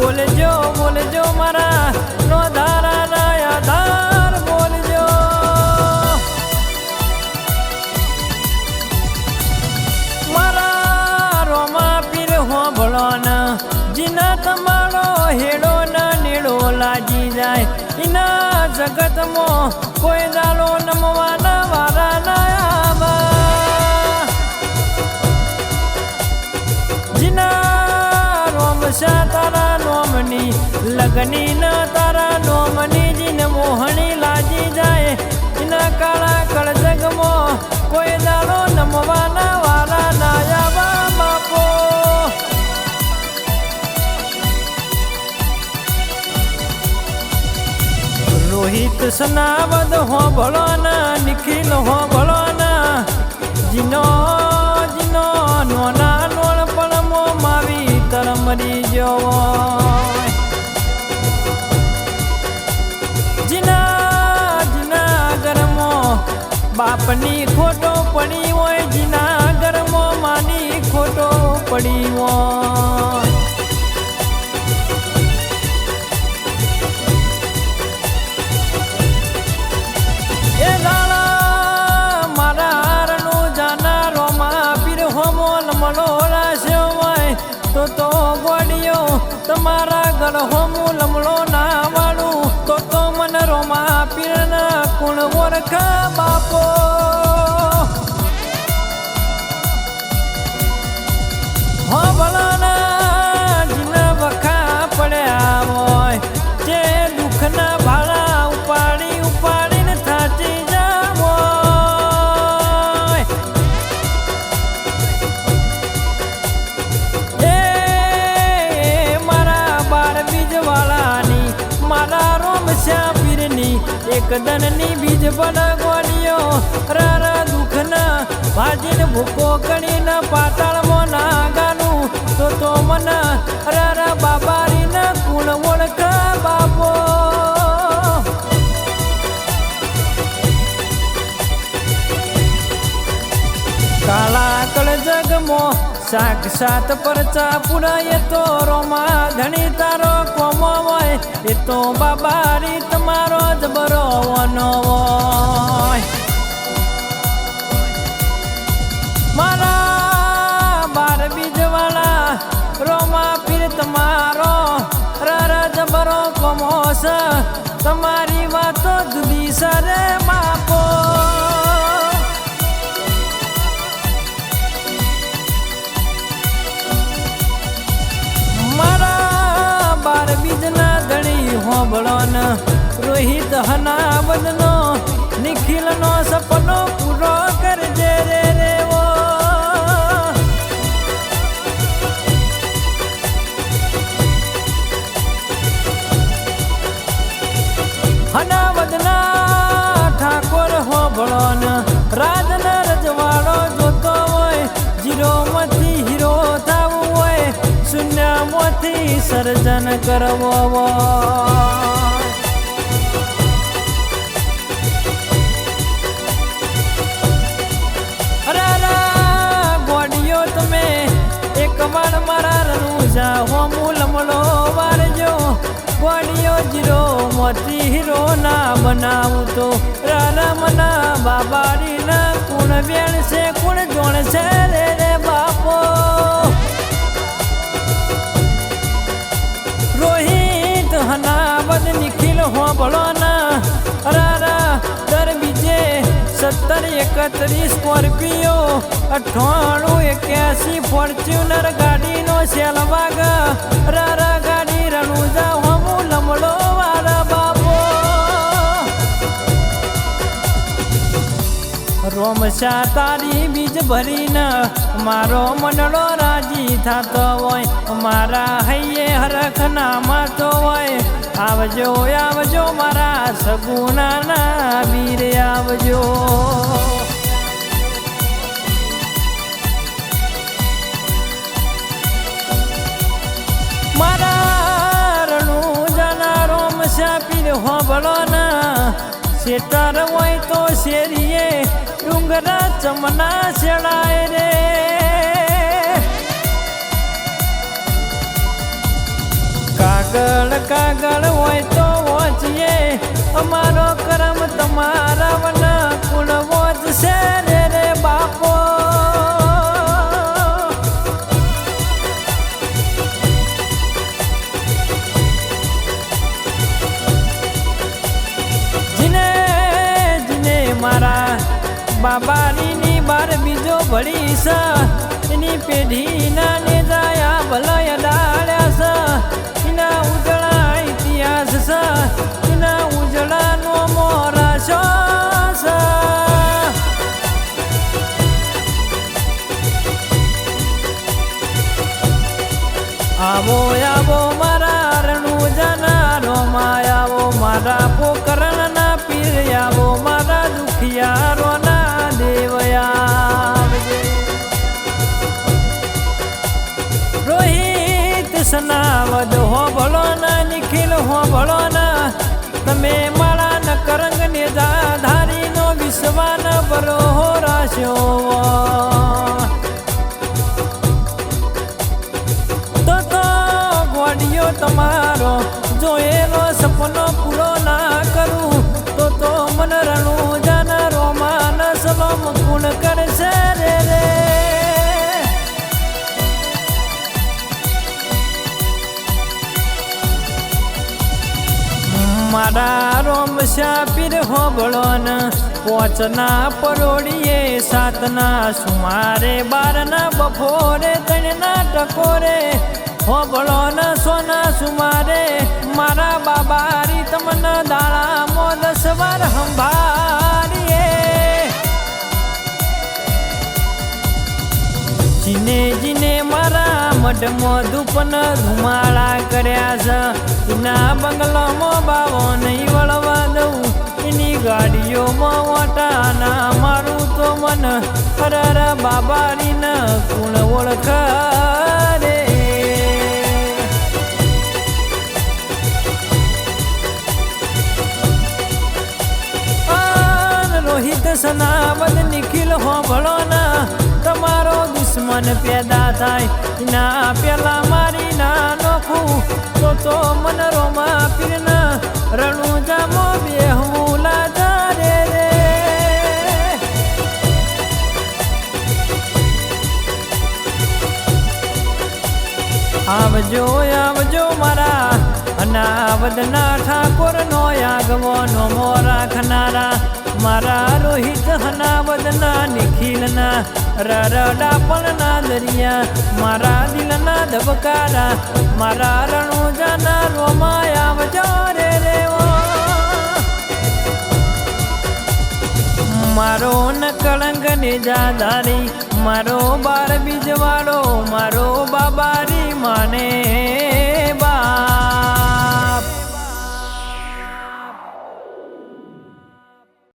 બોલજો બોલજો મારા નો ધારાના આધાર, બોલજો. મારા રોમા પીર હોંભળોન, જીના તમારો હેડો ના નેડો લાગી જાય. ઇના જગતમાં કોઈ દાલો નમવાના વારા ના આવા. જીના રોમ શા લગની ના તારા નોમની જીન મોહણી લાજી જાય. એના કાળા કળજગમાં કોઈ દાડો નમવાના વારા ના આવા બાપો. રોહિત સનાવદ હો ભળવાના નિખિલ હો ભળવાના જીનો જીનો, નોના નોણ પણ મો માવી તરમરી જવો. બાપની ખોટો પડી હોય જીના ગરમો માની ખોટો પડી હોય. કુણ ઓળખા બાપો હો પીરની એક દનની બીજ બળ ગોળીઓ રારા દુઃખના ભાજીને ભૂકો કરીને પાતાળમાં ના ગાનું તો તો મના રારા બાબારીના કુણ ઓળખા બાપો. કાળા કળ જગમો સાક્ષાત પરચા પુરાય તો રોમા ધણી તારો કોમો હોય, એ તો બાબા રીત તમારો જ વનો હોય. મારા બાર બીજવાળા રોમા પીર તમારો, રર જબરો કોમો તમારી ધણી હોંભળોન રોહિત હના બદનો નિખિલનો સપનો પૂરો કરજે રે રેવો. હનાવદના ઠાકોર હોંભળોન રાજના રજવાડો શૂન્યમાંથી સર્જન કરવો. અરારા તમે એક મારા રનુજા હોમું લમણો વારજો. ગોડિયો જીરો મોતી હીરો ના બનાવું તો. બાબારી ના કુણ બેણ છે, કુણ જોણ છે રે. એકત્રીસ સ્કોર્પિયો અઠ્ઠાણું એક્યાસી ફોર્ચ્યુનર ગાડીનો સેલવાગ રારા રોમશા તારી બીજ ભરીને? મારો મનડો રાજી થતો હોય, મારા હૈયે હરખ નામાતો હોય. આવજો આવજો મારા સગુનાના વીર, આવજો. પીર હોબળો ના હોય તો શેરીએ ડુંગરા ચમના છેડાય રે. કાગળ કાગળ હોય તો વોચીએ. અમારો કરમ તમારા વના કુળ વોચશે રે રે બાપો. બાબારીની બાર બીજો ભળી છે એની પેઢીના ને જાયા ભલય ડાળ્યા સ. એના ઉજળા ઇતિહાસ સ. એના ઉજળાનો મોરા છો આવો આવો મારા રણુ જનારો માયાવો મારા પોકરણના નિખિલ હો ભળો ના તમે માળા ન ને ધારી નો વિશ્વાન ભરો હો રાશ્યો તો તો ગોડિયો તમારો, જોયેલો સપનો પૂરો મારા રોમ શાપીર હોબળોન પોચના પરોડીએ સાતના સુમારે બારના બપોરે ત્રણના ટકોરે હોબળો ન સોના સુમારે મારા બાબારી તમને દાળા મોદ સવાર સંભાળીએ જીને જીને મારા મઢમાં ધૂપન રૂમાળા કર્યા છે. એના બંગલામાં બાવો નહીં વળવા દઉં. એની ગાડીઓમાં વાટાના મારું તો મન. હરર બાબારીને કુણ ઓળખ રે? સના રોહિત સનાવદ નિખિલ હો ભળો ના તમારો દુશ્મન પેદા થાય. ના, પેલા મારી ના નોખું તો તો મન રોમા પીરના રણુ જામો બેહું લાજા રે. રે આવજો મારા નો આગવો નો મો રાખનારા મારા રોહિત હના હનાવદના નિખિલના. રરડા પણના દરિયા. મારા દિલના ધબકારા. મારા રણુજાના રોમાય આવજો રે રે ઓ. મારો ન કળંક ને જાધારી મારો બાર બીજવાળો, મારો બાબારી માને બા.